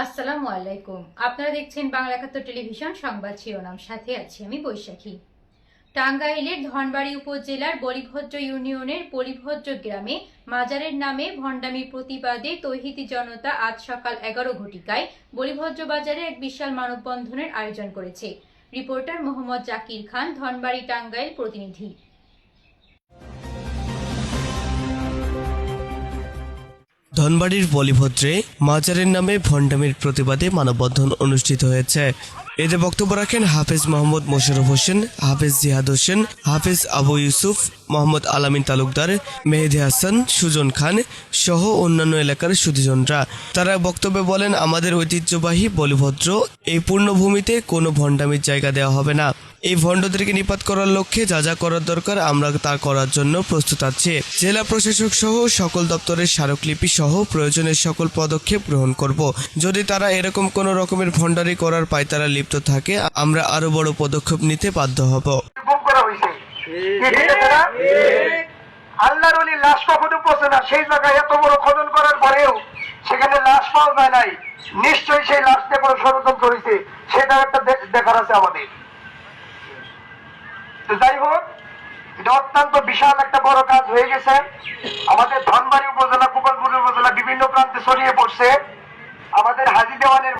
আসসালামু আলাইকুম। আপনারা দেখছেন বাংলা একাত্তর টেলিভিশন, সংবাদ শিরোনাম। সাথে আছি আমি বৈশাখী। টাঙ্গাইলের ধনবাড়ি উপজেলার বলিভদ্র ইউনিয়নের বলিভদ্র গ্রামে মাজারের নামে ভণ্ডামির প্রতিবাদে তৌহিদি জনতা আজ সকাল এগারো ঘটিকায় বলিভদ্র বাজারে এক বিশাল মানববন্ধনের আয়োজন করেছে। রিপোর্টার মোহাম্মদ জাকির খান, ধনবাড়ি, টাঙ্গাইল প্রতিনিধি। ধনবাড়ির বলিভদ্রে মাজারের নামে ভণ্ডামির প্রতিবাদে মানববন্ধন অনুষ্ঠিত হয়েছে। এতে বক্তব্য রাখেন হাফেজ মোহাম্মদ মোশারফ হোসেন, হাফেজ জিহাদ হোসেন, হাফেজ আবু ইউসুফ, মোহাম্মদ আলামিন তালুকদার, মেহেদি হাসান, সুজন খান সহ অন্যান্য এলাকার সুধীজনরা তারা বক্তব্যে বলেন, আমাদের ঐতিহ্যবাহী বলিভদ্র, এই পূর্ণভূমিতে কোনো ভণ্ডামির জায়গা দেওয়া হবে না। এই ভণ্ডদেরকে নিপাত করার লক্ষ্যে যা যা করার দরকার, আমরা তা করার জন্য প্রস্তুত আছি। জেলা প্রশাসক সহ সকল দপ্তরের স্মারকলিপি সহ প্রয়োজনের সকল পদক্ষেপ গ্রহণ করব। যদি তারা এরকম কোনো রকমের ভণ্ডারি করার পায়তারা লিপ্ত থাকে, আমরা আরও বড় পদক্ষেপ নিতে বাধ্য হব? আল্লাহর লাশ কখনো পচে না, সেই জায়গায় এত বড় খনন করার পরেও সেখানে লাশ পাওয়া যায় নাই। নিশ্চয়ই সেই কোনো ষড়যন্ত্র হয়েছে সেটা একটা দেখার আছে আমাদের। তো যাই হোক, এটা অত্যন্ত বিশাল একটা বড় কাজ হয়ে গেছে। আমাদের ধনবাড়ি উপজেলা, গোপালপুর উপজেলা বিভিন্ন প্রান্তে ছড়িয়ে পড়ছে। আমাদের হাজি দেওয়ানের